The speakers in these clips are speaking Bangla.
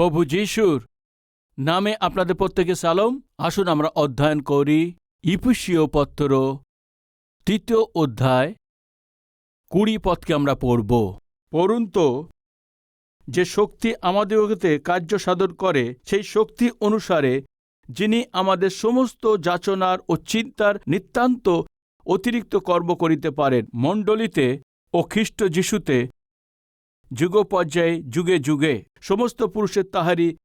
প্রভু যিশুর নামে আপনাদের প্রত্যেকে সালম। আসুন আমরা অধ্যয়ন করি ইপুসীয় পত্র তৃতীয় অধ্যায়। কুড়ি পথকে আমরা পড়ব। পড়ুন তো, যে শক্তি আমাদেরকে কার্য সাধন করে, সেই শক্তি অনুসারে যিনি আমাদের সমস্ত যাচনার ও চিন্তার নিতান্ত অতিরিক্ত কর্ম করিতে পারেন, মণ্ডলীতে ও খ্রিস্ট যিশুতে যুগ পর্যায়ে যুগে যুগে সমস্ত পুরুষের তাহারি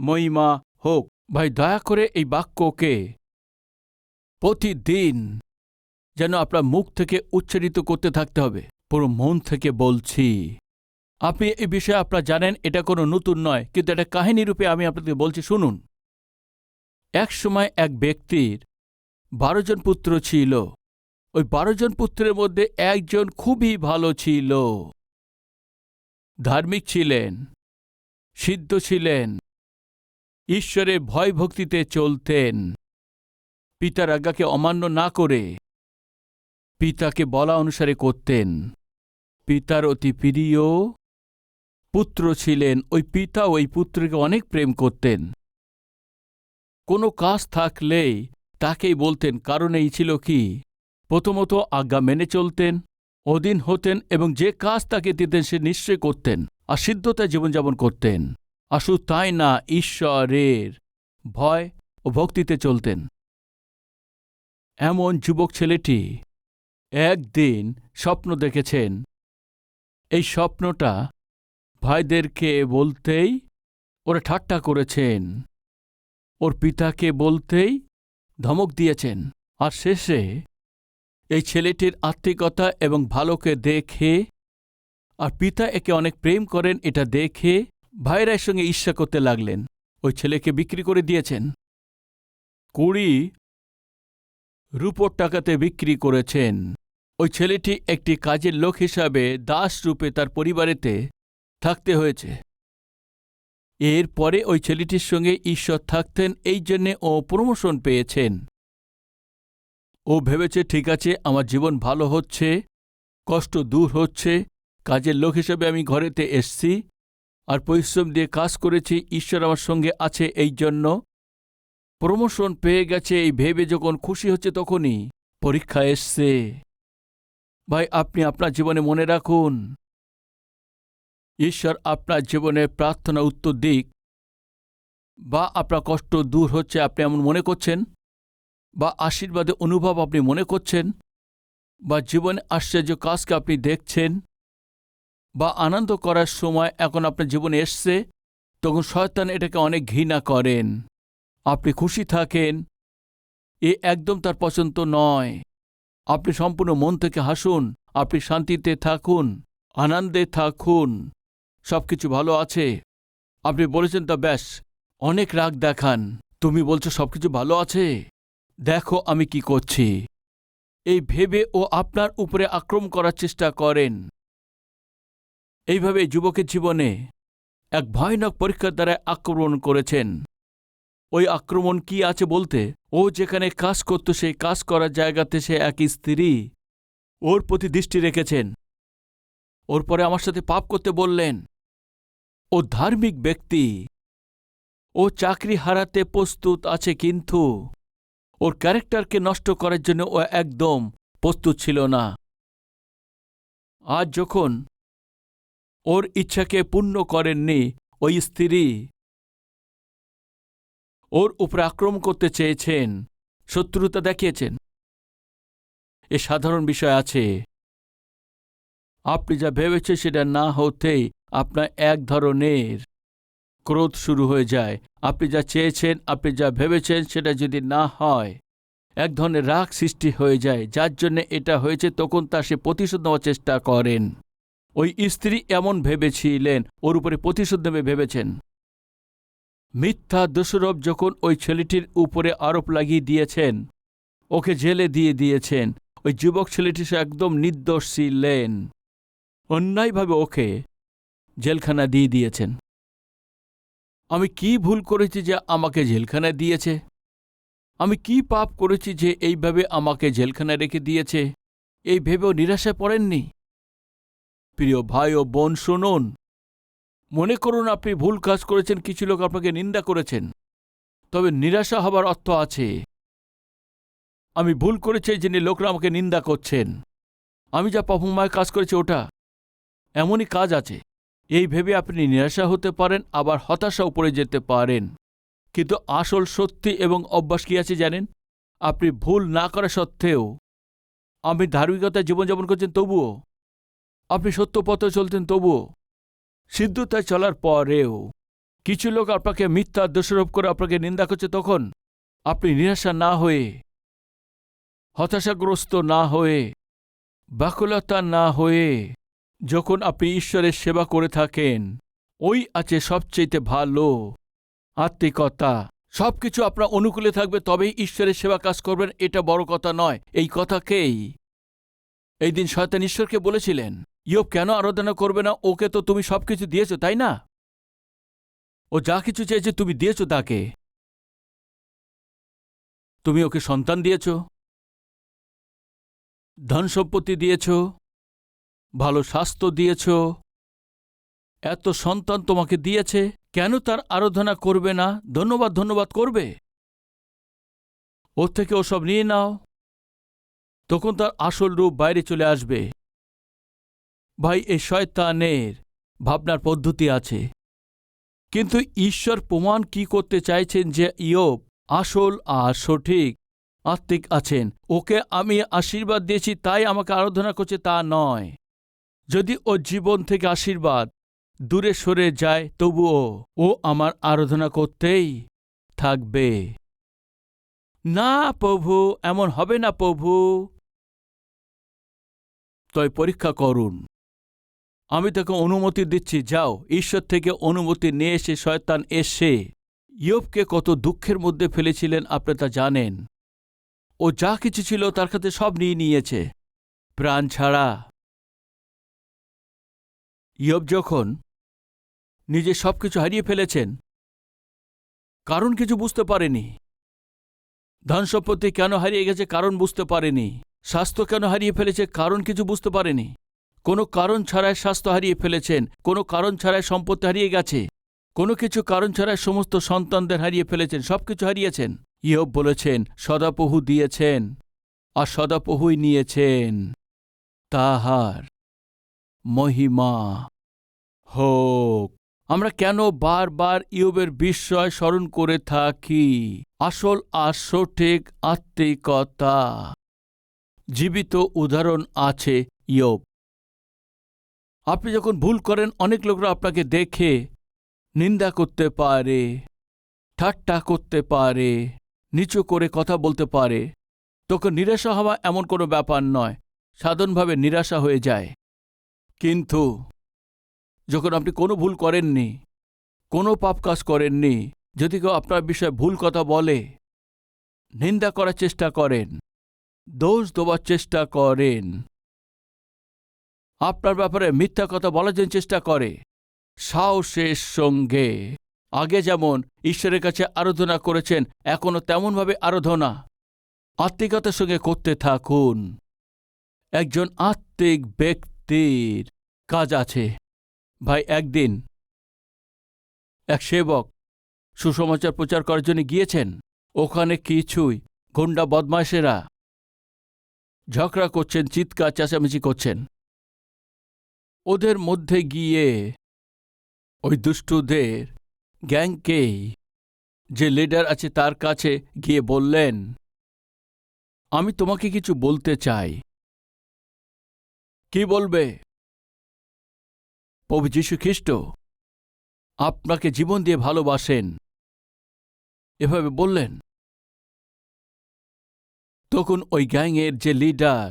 মহিমা হোক। ভাই, দয়া করে এই বাক্যকে প্রতিদিন যেন আপনার মুখ থেকে উচ্চারিত করতে থাকতে হবে। পুরো মন থেকে বলছি। আপনি এই বিষয়ে আপনারা জানেন, এটা কোনো নতুন নয়, কিন্তু এটা কাহিনী রূপে আমি আপনাদের বলছি, শুনুন। এক সময় এক ব্যক্তির বারো জন পুত্র ছিল। ওই বারো জন পুত্রের মধ্যে একজন খুবই ভালো ছিল। ধার্মিক ছিলেন, সিদ্ধ ছিলেন ঈশ্বরের ভয় ভক্তিতে চলতেন। পিতার আজ্ঞাকে অমান্য না করে পিতাকে বলা অনুসারে করতেন। পিতার অতি প্রিয় পুত্র ছিলেন, ওই পিতা ওই পুত্রকে অনেক প্রেম করতেন। কোনো কাজ থাকলেই তাকেই বলতেন, কারণ এই ছিল কি? প্রথমত আজ্ঞা মেনে চলতেন অধীন হতেন এবং যে কাজ তাকে দিতেন সে নিশ্চয় করতেন, আর সিদ্ধতায় জীবনযাপন করতেন। আর শুধু তাই না ঈশ্বরের ভয় ও ভক্তিতে চলতেন। এমন যুবক ছেলেটি একদিন স্বপ্ন দেখেছেন। এই স্বপ্নটা ভাইদেরকে বলতেই ওরা ঠাট্টা করেছেন। ওর পিতাকে বলতেই ধমক দিয়েছেন। আর শেষে এই ছেলেটির আত্মিকতা এবং ভালোকে দেখে আর পিতা একে অনেক প্রেম করেন, এটা দেখে ভাইয়ের সঙ্গে ঈর্ষা করতে লাগলেন। ওই ছেলেকে বিক্রি করে দিয়েছেন। কুড়ি রূপোর টাকাতে বিক্রি করেছেন। ওই ছেলেটি একটি কাজের লোক হিসাবে দাস রূপে তার পরিবারেতে থাকতে হয়েছে। এর পরে ওই ছেলেটির সঙ্গে ঈশ্বর থাকতেন, এই জন্যে ও প্রমোশন পেয়েছেন। ও ভেবেছে, ঠিক আছে, আমার জীবন ভালো হচ্ছে, কষ্ট দূর হচ্ছে, কাজের লোক হিসেবে আমি ঘরেতে এসছি, আর পরিশ্রম দিয়ে কাজ করেছি, ঈশ্বর আমার সঙ্গে আছে এই জন্য। প্রমোশন পেয়ে গেছে, এই ভেবে যখন খুশি হচ্ছে তখনই পরীক্ষা এসছে। ভাই, আপনি আপনার জীবনে মনে রাখুন। ঈশ্বর আপনার জীবনে প্রার্থনা উত্তর দিক বা আপনার কষ্ট দূর হচ্ছে, আপনি এমন মনে করছেন? বা আশীর্বাদে অনুভব আপনি মনে করছেন, বা জীবনে আশ্চর্য কাজকে আপনি দেখছেন, বা আনন্দ করার সময় এখন আপনার জীবনে এসছে, তখন শয়তান এটাকে অনেক ঘৃণা করেন। আপনি খুশি থাকেন, এ একদম তার পছন্দ নয়। আপনি সম্পূর্ণ মন থেকে হাসুন, আপনি শান্তিতে থাকুন, আনন্দে থাকুন সব কিছু ভালো আছে। আপনি বলেছেন, তা ব্যাস, অনেক রাগ দেখান। তুমি বলছো সব কিছু ভালো আছে? দেখো আমি কি করছি। এই ভেবে ও আপনার উপরে আক্রমণ করার চেষ্টা করেন। এইভাবে যুবকের জীবনে এক ভয়ানক পরীক্ষার দ্বারা আক্রমণ করেছেন। ওই আক্রমণ কি আছে বলতে, ও যেখানে কাজ করত সেই কাজ করার জায়গাতে সে এক স্ত্রী ওর প্রতি দৃষ্টি রেখেছেন। ওর পরে আমার সাথে পাপ করতে বললেন। ও ধার্মিক ব্যক্তি। ও চাকরি হারাতে প্রস্তুত আছে কিন্তু ওর ক্যারেক্টারকে নষ্ট করার জন্য ও একদম প্রস্তুত ছিল না। আজ যখন ওর ইচ্ছাকে পূর্ণ করেননি ওই স্ত্রী, ওর উপরে আক্রমণ করতে চেয়েছেন, শত্রুতা দেখিয়েছেন। এ সাধারণ বিষয় আছে। আপনি যা ভেবেছে সেটা না হতেই আপনার এক ধরনের ক্রোধ শুরু হয়ে যায়। আপনি যা চেয়েছেন, আপনি যা ভেবেছেন, সেটা যদি না হয়, এক ধরনের রাগ সৃষ্টি হয়ে যায়। যার জন্য এটা হয়েছে, তখন তা সে প্রতিশোধ নেওয়ার চেষ্টা করেন। ওই স্ত্রী এমন ভেবেছিলেন, ওর উপরে প্রতিশোধ নেবে ভেবেছেন। মিথ্যা দোষরব যখন ওই ছেলেটির উপরে আরোপ লাগিয়ে দিয়েছেন, ওকে জেলে দিয়ে দিয়েছেন, ওই যুবক ছেলেটি সে একদম নির্দোষ ছিলেন অন্যায়ভাবে ওকে জেলখানা দিয়ে দিয়েছেন। আমি কি ভুল করেছি যে আমাকে জেলখানায় দিয়েছে? আমি কি পাপ করেছি যে এইভাবে আমাকে জেলখানায় রেখে দিয়েছে? এই ভেবেও নিরাশায় পড়েননি? প্রিয় ভাই ও বোন, শুনুন। মনে করুন আপনি ভুল কাজ করেছেন, কিছু লোক আপনাকে নিন্দা করেছেন। তবে নিরাশা হবার অর্থ আছে। আমি ভুল করেছি যিনি লোকরা আমাকে নিন্দা করছেন। আমি যা পাপুমায় কাজ করেছি, ওটা এমনই কাজ আছে। এই ভেবে আপনি নিরাশা হতে পারেন, আবার হতাশা উপরে যেতে পারেন। কিন্তু আসল সত্যি এবং অভ্যাস কি আছে জানেন? আপনি ভুল না করা সত্ত্বেও। আপনি ধার্মিকতায় জীবনযাপন করছেন তবুও। আপনি সত্য পথে চলতেন তবুও। সিদ্ধতায় চলার পরেও। কিছু লোক আপনাকে মিথ্যা দোষারোপ করে আপনাকে নিন্দা করছে তখন আপনি নিরাশা না হয়ে, হতাশাগ্রস্ত না হয়ে, ব্যাকুলতা না হয়ে যখন আপনি ঈশ্বরের সেবা করে থাকেন, ওই আছে সবচেয়ে ভালো আত্মিকতা। সবকিছু আপনার অনুকূলে থাকবে, তবেই ঈশ্বরের সেবা কাজ করবেন, এটা বড় কথা নয়। এই কথাকেই এই দিন শয়তান ঈশ্বরকে বলেছিলেন, ইয়োব কেন আরাধনা করবে না? ওকে তো তুমি সবকিছু দিয়েছ, তাই না? ও যা কিছু চেয়েছে তুমি দিয়েছ তাকে। তুমি ওকে সন্তান দিয়েছ। ধন সম্পত্তি দিয়েছ। ভালো স্বাস্থ্য দিয়েছ। এত সন্তান তোমাকে দিয়েছে, কেন তার আরাধনা করবে না? ধন্যবাদ ধন্যবাদ করবে। ওর থেকে ওসব নিয়ে নাও। তখন তার আসল রূপ বাইরে চলে আসবে। ভাই এই শয়তানের ভাবনার পদ্ধতি আছে। কিন্তু ঈশ্বর প্রমাণ কি করতে চাইছেন যে ইয়োব আসল আর সঠিক আত্মিক আছেন? ওকে আমি আশীর্বাদ দিয়েছি, তাই আমাকে আরাধনা করছে, তা নয়। যদি ও জীবন থেকে আশীর্বাদ দূরে সরে যায়, তবুও ও আমার আরাধনা করতেই থাকবে। না প্রভু, এমন হবে না প্রভু। তয় পরীক্ষা করুন। আমি তাকে অনুমতি দিচ্ছি, যাও। ঈশ্বর থেকে অনুমতি নিয়ে এসে শয়তান এসে ইয়বকে কত দুঃখের মধ্যে ফেলেছিলেন, আপনি তা জানেন। ও যা কিছু ছিল তার কাছে সব নিয়ে নিয়েছে। প্রাণ ছাড়া ইয়ব যখন নিজে সবকিছু হারিয়ে ফেলেছেন, কারণ কিছু বুঝতে পারেনি। ধন সম্পত্তি কেন হারিয়ে গেছে কারণ বুঝতে পারেনি। স্বাস্থ্য কেন হারিয়ে ফেলেছে কারণ কিছু বুঝতে পারেনি। কোনো কারণ ছাড়াই স্বাস্থ্য হারিয়ে ফেলেছেন, কোনো কারণ ছাড়াই সম্পত্তি হারিয়ে গেছে, কোনো কিছু কারণ ছাড়াই সমস্ত সন্তানদের হারিয়ে ফেলেছেন, সবকিছু হারিয়েছেন। ইয়ব বলেছেন, সদাপহু দিয়েছেন, আর সদাপহুই নিয়েছেন। তাহার মহিমা। হোক। আমরা কেন বারবার ইয়বের বিস্ময় স্মরণ করে থাকি? আসল আর সঠিক আত্মিকতা। জীবিত উদাহরণ আছে ইয়ব। আপনি যখন ভুল করেন অনেক লোকরা আপনাকে দেখে নিন্দা করতে পারে ঠাট্টা করতে পারে নিচু করে কথা বলতে পারে। তখন নিরাশা হওয়া এমন কোনো ব্যাপার নয়। সাধারণভাবে নিরাশা হয়ে যায়। কিন্তু যখন আপনি কোনো ভুল করেননি, কোনো পাপ কাজ করেননি, যদি কেউ আপনার বিষয়ে ভুল কথা বলে, নিন্দা করার চেষ্টা করেন, দোষ দেওয়ার চেষ্টা করেন, আপনার ব্যাপারে মিথ্যা কথা বলার জন্য চেষ্টা করে, সাহসের সঙ্গে। আগে যেমন ঈশ্বরের কাছে আরাধনা করেছেন, এখনও তেমনভাবে আরাধনা, আত্মিকতার সঙ্গে করতে থাকুন। একজন আত্মিক ব্যক্তির কাজ আছে। ভাই, একদিন এক সেবক সুসমাচার প্রচার করার জন্য গিয়েছেন। ওখানে কিছুই গুন্ডা বদমাশেরা ঝগড়া করছেন, চিৎকার, চেঁচামেচি করছেন। ওদের মধ্যে গিয়ে ওই দুষ্টুদের গ্যাংকেই যে লিডার আছে তার কাছে গিয়ে বললেন, আমি তোমাকে কিছু বলতে চাই। কি বলবে? প্রভু যীশু খ্রিস্ট, আপনাকে জীবন দিয়ে ভালোবাসেন। এভাবে বললেন। তখন ওই গ্যাংয়ের যে লিডার,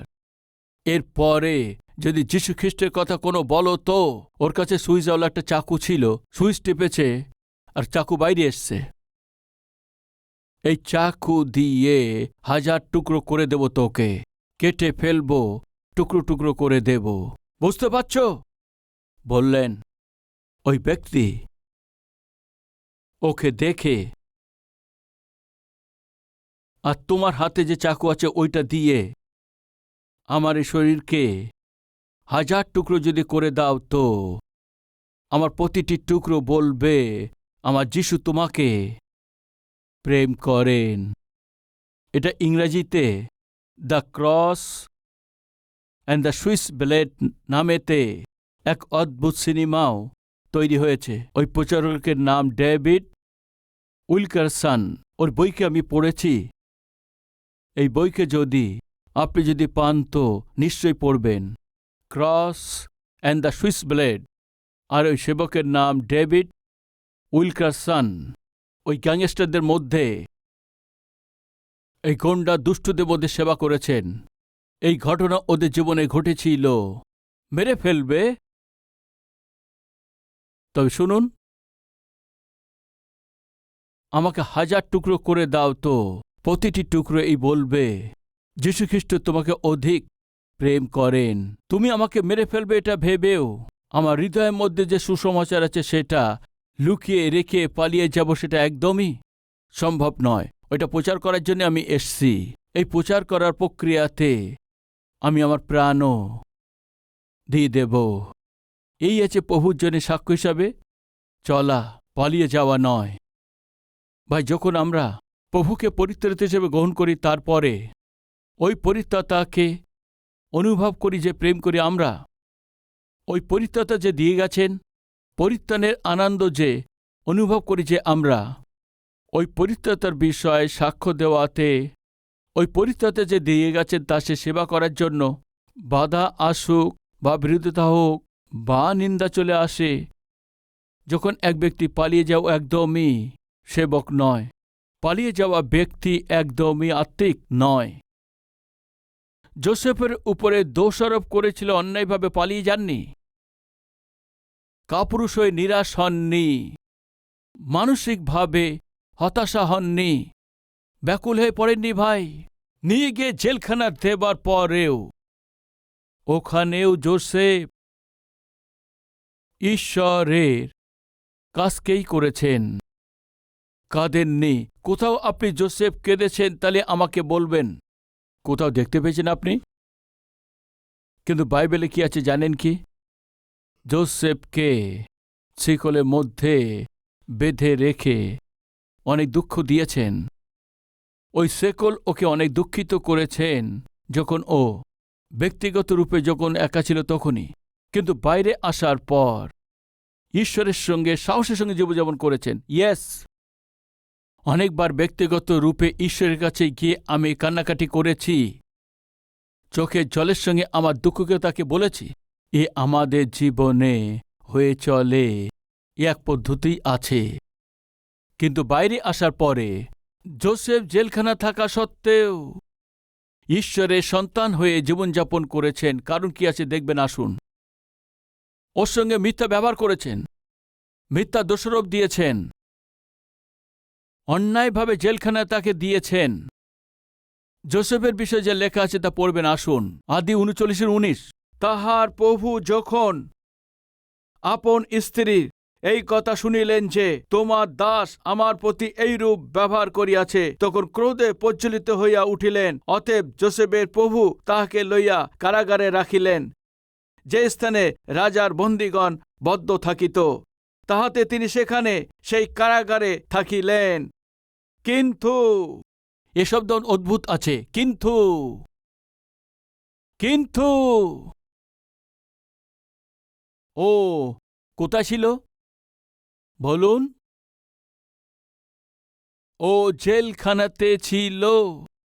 এর পরে যদি যীশু খ্রিস্টের কথা কোনো বলো তো, ওর কাছে সুইচওয়ালা একটা চাকু ছিল, সুইচ টিপেছে আর চাকু বাইরে এসছে। এই চাকু দিয়ে হাজার টুকরো করে দেব তোকে, কেটে ফেলব টুকরো টুকরো করে দেব। বুঝতে পারছ? বললেন, ওই ব্যক্তি ওকে দেখে আর তোমার হাতে যে চাকু আছে ওইটা দিয়ে আমার এই শরীরকে হাজার টুকরো যদি করে দাও তো আমার প্রতিটি টুকরো বলবে, আমার যিশু তোমাকে প্রেম করেন। এটা ইংরেজিতে the cross and the Swiss blade নামেতে এক অদ্ভুত সিনেমাও তৈরি হয়েছে। ওই প্রচারকের নাম ডেভিড উইলকারসন। ওর বইকে আমি পড়েছি। এই বইকে যদি আপনি যদি পান তো নিশ্চয়ই পড়বেন। Cross and the Swiss blade. আর ওই সেবকের নাম ডেভিড উইলকারসন। ওই গ্যাংস্টারদের মধ্যে এই গন্ডা দুষ্টুদের মধ্যে সেবা করেছেন। এই ঘটনা ওদের জীবনে ঘটেছিল। মেরে ফেলবে। তবে শুনুন। আমাকে হাজার টুকরো করে দাও তো, প্রতিটি টুকরো এই বলবে, যীশুখ্রিস্ট তোমাকে অধিক প্রেম করেন। তুমি আমাকে মেরে ফেলবে এটা ভেবেও। আমার হৃদয়ের মধ্যে যে সুসমাচার আছে সেটা লুকিয়ে রেখে পালিয়ে যাব সেটা একদমই সম্ভব নয়। ওইটা প্রচার করার জন্য আমি এসছি। এই প্রচার করার প্রক্রিয়াতে আমি আমার প্রাণও দিয়ে দেব। এই আছে প্রভুর জন্য সাক্ষ্য হিসাবে চলা, পালিয়ে যাওয়া নয়। ভাই, যখন আমরা প্রভুকে পরিত্রাত হিসেবে গ্রহণ করি, তারপরে ওই পরিত্রাতাকে অনুভব করি যে, প্রেম করি আমরা, ওই পরিত্রাতা যে দিয়ে গেছেন, পরিত্রাণের আনন্দ যে অনুভব করি যে আমরা, ওই পরিত্রাতার বিষয়ে সাক্ষ্য দেওয়াতে ওই পরিত্রাতা যে দিয়ে গেছেন তা সে সেবা করার জন্য। বাধা আসুক বা বিরোধিতা হোক, বা নিন্দা চলে আসে। যখন এক ব্যক্তি পালিয়ে যাও একদমই সেবক নয়। পালিয়ে যাওয়া ব্যক্তি একদমই আত্মিক নয়। জোসেফের উপরে দোষারোপ করেছিল, অন্যায়ভাবে পালিয়ে যাননি। কাপুরুষ হয়ে নিরাশ হননি। মানসিকভাবে হতাশা হননি। ব্যাকুল হয়ে পড়েননি ভাই। নিয়ে গিয়ে জেলখানা দেবার পরেও। ওখানেও জোসেফ ঈশ্বরের কাজকেই করেছেন। কাঁদেননি। কোথাও আপনি জোসেফ কেঁদেছেন তাহলে আমাকে বলবেন। কোথাও দেখতে পেয়েছেন আপনি? কিন্তু বাইবেলে কি আছে জানেন কি? জোসেফকে শিকলের মধ্যে বেঁধে রেখে অনেক দুঃখ দিয়েছেন। ওই সেকল ওকে অনেক দুঃখিত করেছেন যখন ও ব্যক্তিগত রূপে যখন একা ছিল তখনই। কিন্তু বাইরে আসার পর ঈশ্বরের সঙ্গে, সাহসের সঙ্গে জীবনযাপন করেছেন। ইয়েস। অনেকবার ব্যক্তিগত রূপে ঈশ্বরের কাছে গিয়ে আমি কান্নাকাটি করেছি। চোখে জলের সঙ্গে আমার দুঃখকে তাকে বলেছি, এ আমাদের জীবনে হয়ে চলে, এক পদ্ধতি আছে। কিন্তু বাইরে আসার পরে জোসেফ জেলখানা থাকা সত্ত্বেও ঈশ্বরের সন্তান হয়ে জীবনযাপন করেছেন। কারণ কি আছে দেখবেন, আসুন। ওর সঙ্গে মিথ্যা ব্যবহার করেছেন। মিথ্যা দোষারোপ দিয়েছেন। অন্যায়ভাবে জেলখানায় তাকে দিয়েছেন। জোসেফের বিষয়ে যে লেখা আছে তা পড়বেন, আসুন। আদি উনচল্লিশের উনিশ। তাহার প্রভু যখন আপন স্ত্রীর এই কথা শুনিলেন যে, তোমার দাস আমার প্রতি এইরূপ ব্যবহার করিয়াছে। তখন ক্রোধে প্রজ্বলিত হইয়া উঠিলেন। অতএব জোসেফের প্রভু তাহাকে লইয়া কারাগারে রাখিলেন, যে স্থানে রাজার বন্দীগণ বদ্ধ থাকিত। তাহাতে তিনি সেখানে সেই কারাগারে থাকিলেন। কিন্তু এসব দন অদ্ভুত আছে। কিন্তু কিন্তু, ও, কোথায় ছিল? বলুন। ও জেলখানাতে ছিল।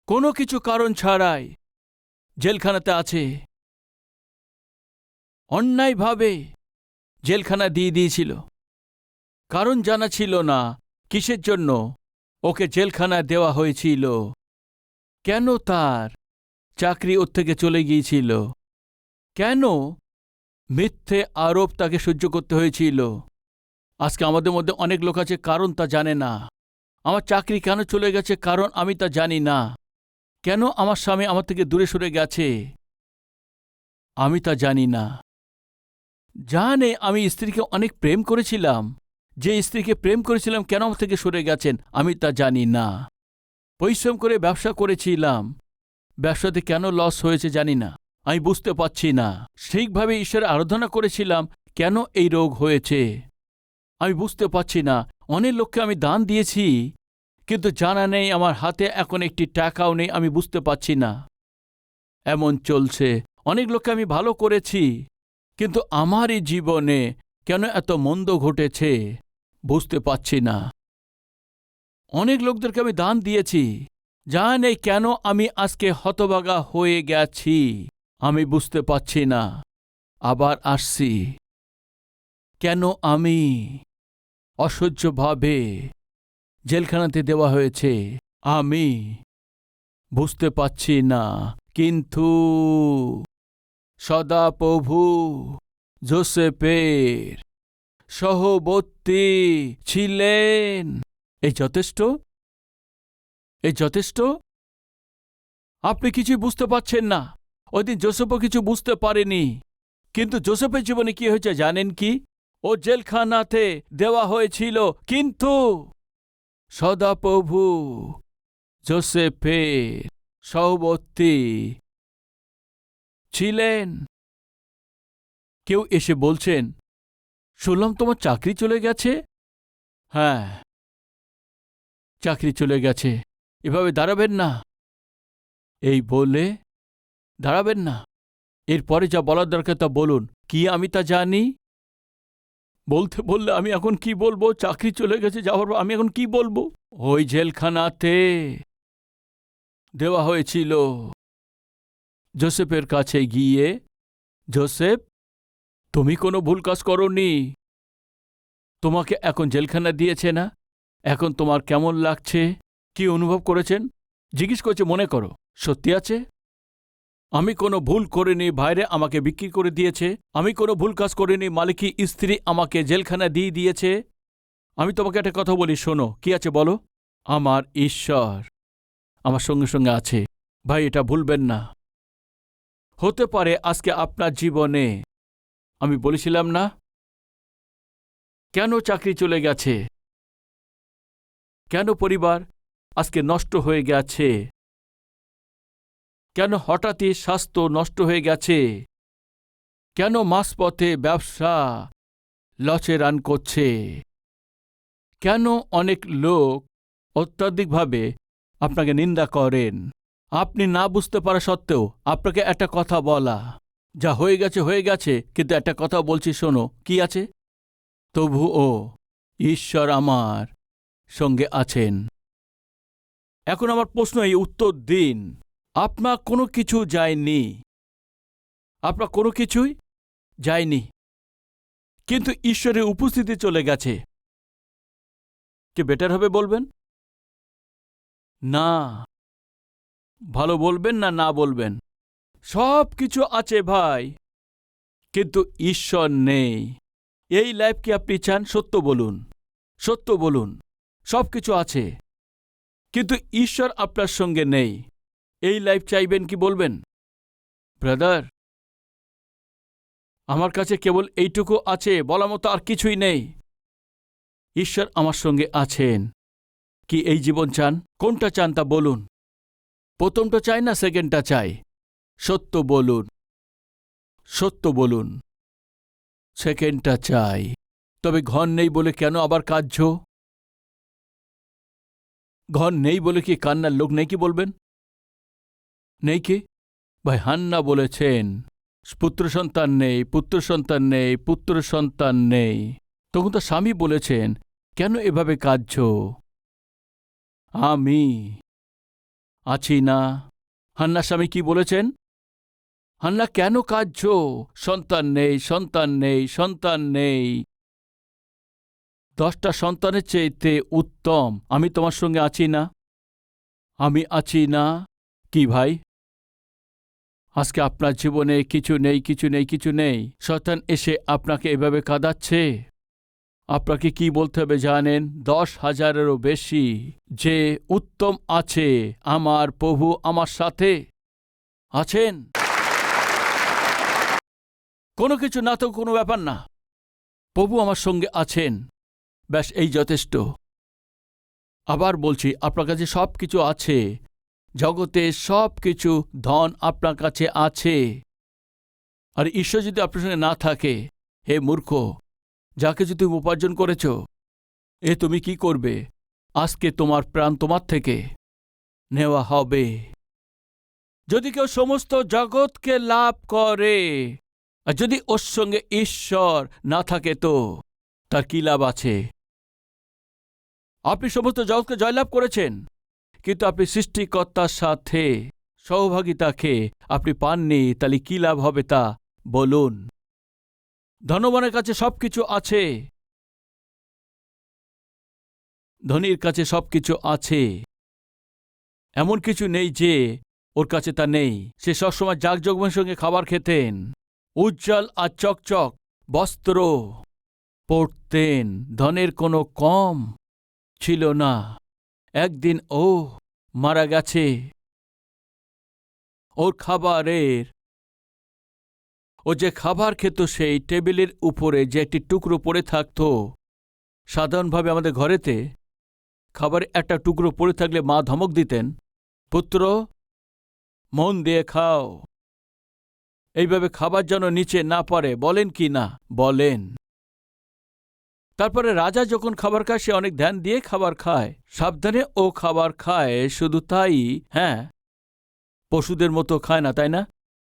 কোনো কিছু কারণ ছাড়াই। জেলখানাতে আছে। অন্যায়ভাবে জেলখানা দিয়ে দিয়েছিল। কারণ জানা ছিল না কিসের জন্য ওকে জেলখানা দেওয়া হয়েছিল। কেন তার চাকরি ওর থেকে চলে গিয়েছিল? কেন মিথ্যে আরোপ তাকে সহ্য করতে হয়েছিল? আজকে আমাদের মধ্যে অনেক লোক আছে, কারণ তা জানে না। আমার চাকরি কেন চলে গেছে, কারণ আমি তা জানি না। কেন আমার স্বামী আমার থেকে দূরে সরে গেছে? আমি তা জানি না। জানে, আমি স্ত্রীকে অনেক প্রেম করেছিলাম। যে স্ত্রীকে প্রেম করেছিলাম, কেন আমার থেকে সরে গেছেন, আমি তা জানি না। পরিশ্রম করে ব্যবসা করেছিলাম। ব্যবসাতে কেন লস হয়েছে জানি না। আমি বুঝতে পারছি না। ঠিকভাবে ঈশ্বরের আরাধনা করেছিলাম, কেন এই রোগ হয়েছে? আমি বুঝতে পারছি না। অনেক লোককে আমি দান দিয়েছি, কিন্তু জানা নেই আমার হাতে এখন একটি টাকাও নেই, আমি বুঝতে পারছি না। এমন চলছে। অনেক লোককে আমি ভালো করেছি, কিন্তু আমারই জীবনে কেন এত মন্দ ঘটেছে? বুঝতে পারছি না। অনেক লোকদেরকে আমি দান দিয়েছি যা নেই কেন আমি আজকে হতবাগা হয়ে গেছি, আমি বুঝতে পারছি না। আবার আসছি। কেন আমি অসহ্যভাবে জেলখানাতে দেওয়া হয়েছে। আমি বুঝতে পারছি না, কিন্তু সদা প্রভু জোসেফের সহবর্তী ছিলেন। এই যথেষ্ট? এই যথেষ্ট? আপনি কিছুই বুঝতে পারছেন না। ওইদিন জোসেফও কিছু বুঝতে পারেনি। কিন্তু জোসেফের জীবনে কি হয়েছে জানেন কি? ও জেলখানাতে দেওয়া হয়েছিল, কিন্তু সদাপ্রভু জোসেফের সহবর্তী ছিলেন। কেউ এসে বলছেন, শুনলাম তোমার চাকরি চলে গেছে? হ্যাঁ চাকরি চলে গেছে। এভাবে দাঁড়াবেন না। এই বলে দাঁড়াবেন না? এরপরে যা বলার দরকার তা বলুন। কি আমি তা জানি? বলতে বললে আমি এখন কি বলব? চাকরি চলে গেছে যাওয়ার আমি এখন কি বলব? ওই জেলখানাতে দেওয়া হয়েছিল। জোসেফের কাছে গিয়ে, জোসেফ, তুমি কোনো ভুল কাজ করনি। তোমাকে এখন জেলখানা দিয়েছে না? এখন তোমার কেমন লাগছে? কি অনুভব করেছেন? জিজ্ঞেস করছে, মনে করো। সত্যি আছে? আমি কোনো ভুল করিনি বাইরে আমাকে বিক্রি করে দিয়েছে। আমি কোনো ভুল কাজ করিনি, মালিকি স্ত্রী আমাকে জেলখানা দিয়ে দিয়েছে। আমি তোমাকে একটা কথা বলি, শোনো, কি আছে বলো? আমার ঈশ্বর আমার সঙ্গে সঙ্গে আছে। ভাই, এটা ভুলবেন না। হতে পারে আজকে আপনার জীবনে। আমি বলেছিলাম না? কেন চাকরি চলে গেছে? কেন পরিবার আজকে নষ্ট হয়ে গেছে? কেন হঠাৎই স্বাস্থ্য নষ্ট হয়ে গেছে? কেন মাসপথে ব্যবসা লচে রান করছে? কেন অনেক লোক অত্যাধিকভাবে আপনাকে নিন্দা করেন? আপনি না বুঝতে পারা সত্ত্বেও আপনাকে একটা কথা বলা, যা হয়ে গেছে হয়ে গেছে, কিন্তু একটা কথা বলছি, শোনো, কি আছে? তবুও ঈশ্বর আমার সঙ্গে আছেন। এখন আমার প্রশ্ন এই উত্তর দিন। আপনার কোনো কিছু যায়নি। আপনার কোনো কিছুই যায়নি। কিন্তু ঈশ্বরের উপস্থিতি চলে গেছে। কে বেটার হবে বলবেন? না। ভালো বলবেন না না বলবেন? সব কিছু আছে ভাই, কিন্তু ঈশ্বর নেই। এই লাইফ কি আপনি চান? সত্য বলুন। সত্য বলুন। সব কিছু আছে। কিন্তু ঈশ্বর আপনার সঙ্গে নেই। এই লাইফ চাইবেন কি বলবেন? ব্রাদার, আমার কাছে কেবল এইটুকু আছে বলা মতো আর কিছুই নেই। ঈশ্বর আমার সঙ্গে আছেন। কি এই জীবন চান? কোনটা চান তা বলুন। প্রথমটা চাই না সেকেন্ডটা চাই? সত্য বলুন। সত্য বলুন। সেকেন্ডটা চাই। তবে ঘর নেই বলে কেন আবার কার্য ঘর নেই বলে কি কান্নার লোক নেই কি বলবেন? নেই কি? ভাই, হান্না বলেছেন, পুত্র সন্তান নেই, পুত্র সন্তান নেই, পুত্র সন্তান নেই। তখন তো স্বামী বলেছেন, কেন এভাবে কাঁদছ? আমি আছি না। হান্না স্বামী কি বলেছেন? হান্না, কেন কাঁদছ? সন্তান নেই সন্তান নেই সন্তান নেই। দশটা সন্তানের চেয়েতে উত্তম, আমি তোমার সঙ্গে আছি না। আমি আছি না? কি ভাই? আজকে আপনার জীবনে কিছু নেই কিছু নেই কিছু নেই। শতান এসে আপনাকে এভাবে কাঁদাচ্ছে। আপনাকে কি বলতে হবে জানেন? দশ হাজারেরও বেশি যে উত্তম আছে, আমার প্রভু আমার সাথে আছেন। কোনো কিছু না তো কোনো ব্যাপার না। প্রভু আমার সঙ্গে আছেন। ব্যাস, এই যথেষ্ট। আবার বলছি, আপনার কাছে সব কিছু আছে। জগতে সব কিছু ধন আপনার কাছে আছে। আর ঈশ্বর যদি আপনার সঙ্গে না থাকে, হে মূর্খ যা কিছু তুমি উপার্জন করেছ, এ তুমি কি করবে? আজকে তোমার প্রাণ তোমার থেকে নেওয়া হবে। যদি কেউ সমস্ত জগৎকে লাভ করে, আর যদি ওর সঙ্গে ঈশ্বর না থাকে তো, তার কি লাভ আছে? আপনি সমস্ত জগৎকে জয়লাভ করেছেন? কিন্তু আপনি সৃষ্টিকর্তার সাথে সহভাগিতাকে আপনি পাননি, তাহলে কি লাভ হবে তা বলুন। ধনবানের কাছে সবকিছু আছে। ধনীর কাছে সবকিছু আছে। এমন কিছু নেই যে ওর কাছে তা নেই। সে সবসময় জাকজগমের সঙ্গে খাবার খেতেন, উজ্জ্বল আর চকচক বস্ত্র পরতেন। ধনের কোনো কম ছিল না। একদিন ও মারা গেছে। ওর খাবারের, ও যে খাবার খেত সেই টেবিলের উপরে যে একটি টুকরো পড়ে থাকত। সাধারণভাবে আমাদের ঘরেতে খাবারে একটা টুকরো পড়ে থাকলে মা ধমক দিতেন, পুত্র, মন দিয়ে খাও। এইভাবে খাবার যেন নিচে না পারে বলেন কি না? বলেন। তারপরে রাজা যখন খাবার খায়, সে অনেক ধ্যান দিয়ে খাবার খায়। সাবধানে ও খাবার খায়, শুধু তাই হ্যাঁ? পশুদের মতো খায় না, তাই না?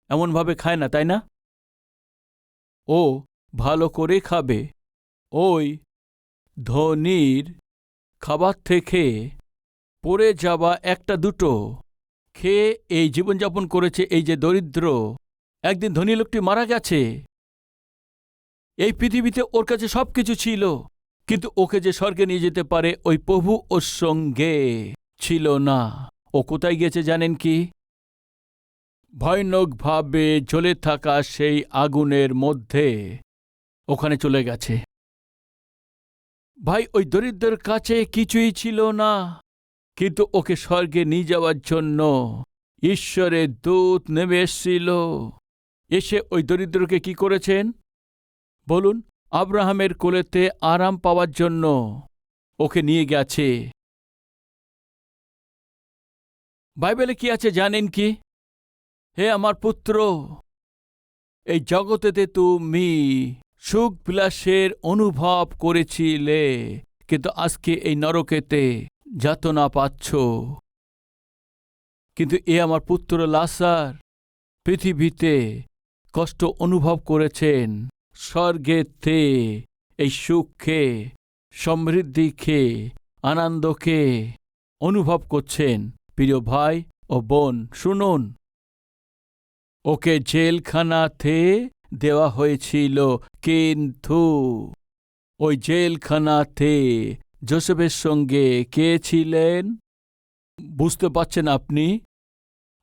এমনভাবে খায় না, তাই না? ও ভালো করে খাবে। ওই ধনির খাবার থেকে পড়ে যাওয়া একটা দুটো। খেয়ে এই জীবনযাপন করেছে এই যে দরিদ্র। একদিন ধনী লোকটি মারা গেছে। এই পৃথিবীতে ওর কাছে সব কিছু ছিল, কিন্তু ওকে যে স্বর্গে নিয়ে যেতে পারে ওই প্রভু ওর সঙ্গে ছিল না। ও কোথায় গেছে জানেন কি? ভয়ানকভাবে জ্বলে থাকা সেই আগুনের মধ্যে ওখানে চলে গেছে। ভাই, ওই দরিদ্রের কাছে কিছুই ছিল না, কিন্তু ওকে স্বর্গে নিয়ে যাওয়ার জন্য ঈশ্বরের দূত নেমে এসছিল। এসে ওই দরিদ্রকে কি করেছেন? বলুন, আব্রাহামের কোলেতে আরাম পাওয়ার জন্য ওকে নিয়ে গেছে। বাইবেলে কি আছে জানেন কি? হে আমার পুত্র, এই জগতেতে তুমি সুখ বিলাসের অনুভব করেছিলে, কিন্তু আজকে এই নরকেতে যাতনা পাচ্ছ। কিন্তু এ আমার পুত্র লাসার পৃথিবীতে কষ্ট অনুভব করেছেন। স্বর্গেতে এই সুখকে সমৃদ্ধিকে, আনন্দকে অনুভব করছেন প্রিয় ভাই ও বোন, শুনুন। ওকে জেলখানাতে দেওয়া হয়েছিল কিন্তু ওই জেলখানাতে জোসেফের সঙ্গে কে ছিলেন? বুঝতে পারছেন আপনি?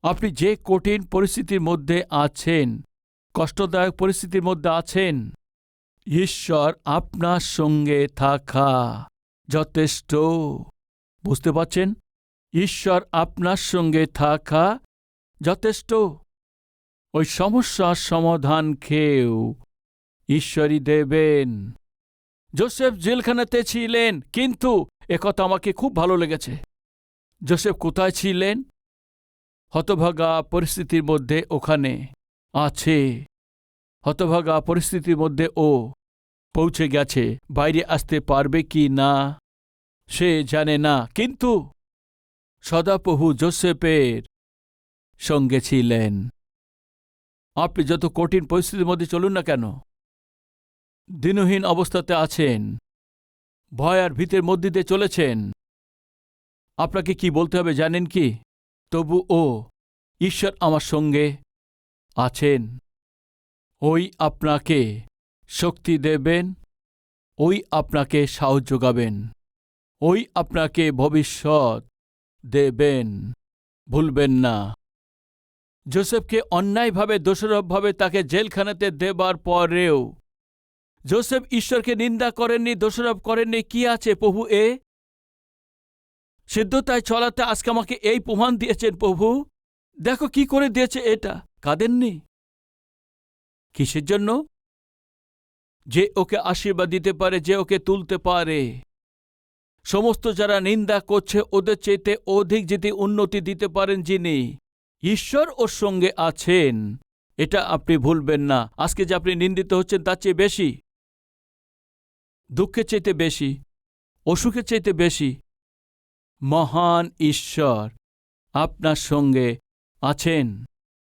আপনি যে কঠিন পরিস্থিতির মধ্যে আছেন কষ্টদায়ক পরিস্থিতির মধ্যে আছেন। ঈশ্বর আপনার সঙ্গে থাকা যথেষ্ট। বুঝতে পারছেন? ঈশ্বর আপনার সঙ্গে থাকা যথেষ্ট। ওই সমস্যার সমাধান খেয়েও ঈশ্বরই দেবেন। জোসেফ জেলখানাতে ছিলেন, কিন্তু একথা আমাকে খুব ভালো লেগেছে। জোসেফ কোথায় ছিলেন? হতভাগা পরিস্থিতির মধ্যে ওখানে। আছে। হতভাগা পরিস্থিতির মধ্যে ও পৌঁছে গেছে, বাইরে আসতে পারবে কি না, সে জানে না। কিন্তু সদাপ্রভু জোসেফের সঙ্গে ছিলেন। আপনি যত কঠিন পরিস্থিতির মধ্যে চলুন না কেন, দিনহীন অবস্থাতে আছেন, ভয় আর ভীতের মধ্যে দিয়ে চলেছেন। আপনাকে কি বলতে হবে জানেন কি? তবু ও, ঈশ্বর আমার সঙ্গে আছেন। ওই আপনাকে শক্তি দেবেন, ওই আপনাকে সাহস যোগাবেন, ওই আপনাকে ভবিষ্যৎ দেবেন। ভুলবেন না। জোসেফকে অন্যায়ভাবে, দোষারোপভাবে তাকে জেলখানাতে দেবার পরেও জোসেফ ঈশ্বরকে নিন্দা করেননি, দোষারোপ করেননি, কি আছে প্রভু এ? সিদ্ধতায় চলাতে আজকে আমাকে এই প্রমাণ দিয়েছেন প্রভু। দেখো কি করে দিয়েছে এটা। কাঁদেননি? কিসের জন্য? যে ওকে আশীর্বাদ দিতে পারে, যে ওকে তুলতে পারে। সমস্ত যারা নিন্দা করছে, ওদের চেয়েতে অধিক যদি উন্নতি দিতে পারেন যিনি, ঈশ্বর ওর সঙ্গে আছেন। এটা আপনি ভুলবেন না। আজকে যে আপনি নিন্দিত হচ্ছেন, তার চেয়ে বেশি। দুঃখের চাইতে বেশি, অসুখের চাইতে বেশি। মহান ঈশ্বর আপনার সঙ্গে আছেন।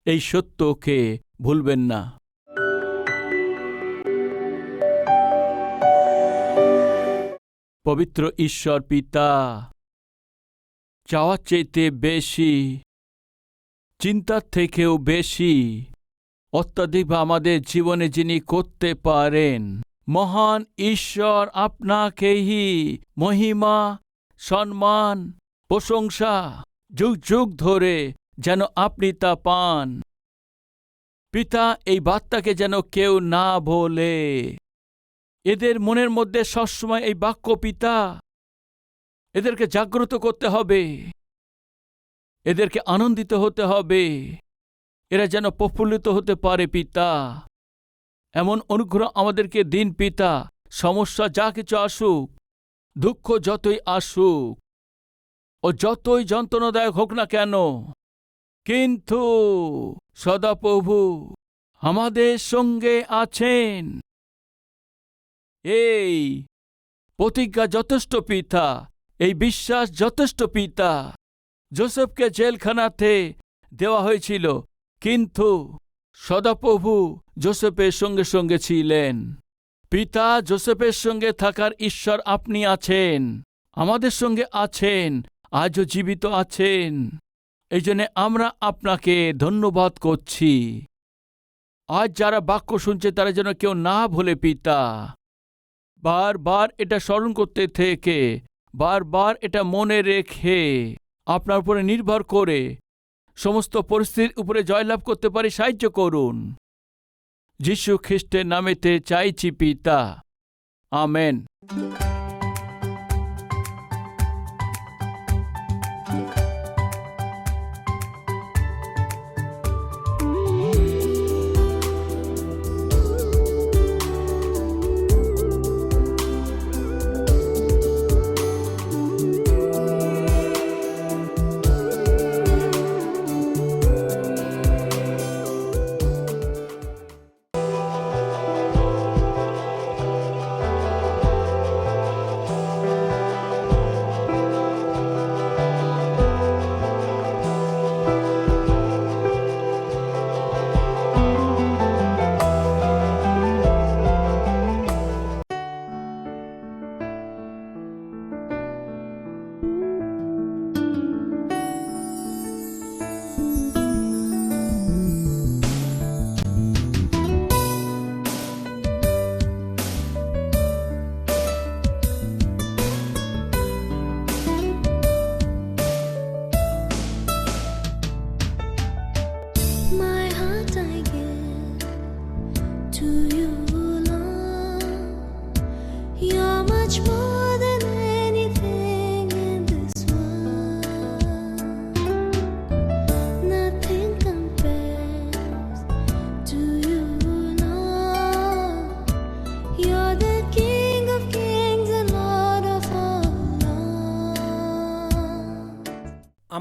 এই সত্যকে ভুলবেন না। পবিত্র ঈশ্বর পিতা, চাওয়ার চাইতে বেশি, চিন্তার থেকেও বেশি, অত্যাধিক আমাদের জীবনে যিনি করতে পারেন, মহান ঈশ্বর আপনাকেই মহিমা, সম্মান, প্রশংসা যুগ যুগ ধরে যেন আপনি তা পান। পিতা, এই বার্তাকে যেন কেউ না বলে এদের মনের মধ্যে সবসময় এই বাক্য, পিতা, এদেরকে জাগ্রত করতে হবে। এদেরকে আনন্দিত হতে হবে। এরা যেন প্রফুল্লিত হতে পারে, পিতা। এমন অনুগ্রহ আমাদেরকে দিন, পিতা। সমস্যা যা কিছু আসুক, দুঃখ যতই আসুক, ও যতই যন্ত্রণাদায়ক হোক না কেন কিন্তু সদাপ্রভু আমাদের সঙ্গে আছেন। এই প্রতিজ্ঞা যথেষ্ট পিতা, এই বিশ্বাস যথেষ্ট পিতা। জোসেফকে জেলখানাতে দেওয়া হয়েছিল, কিন্তু সদাপ্রভু জোসেফের সঙ্গে সঙ্গে ছিলেন। পিতা জোসেফের সঙ্গে থাকার ঈশ্বর আপনি আছেন, আমাদের সঙ্গে আছেন, আজও জীবিত আছেন। এই জন্যে আমরা আপনাকে ধন্যবাদ করছি। আজ যারা বাক্য শুনছে, তারা যেন কেউ না ভুলে পিতা। বারবার এটা স্মরণ করতে থেকে, বারবার এটা মনে রেখে, আপনার উপরে নির্ভর করে, সমস্ত পরিস্থিতির উপরে জয়লাভ করতে পারি, সাহায্য করুন। যীশু খ্রিস্টের নামেতে চাইছি পিতা। আমেন।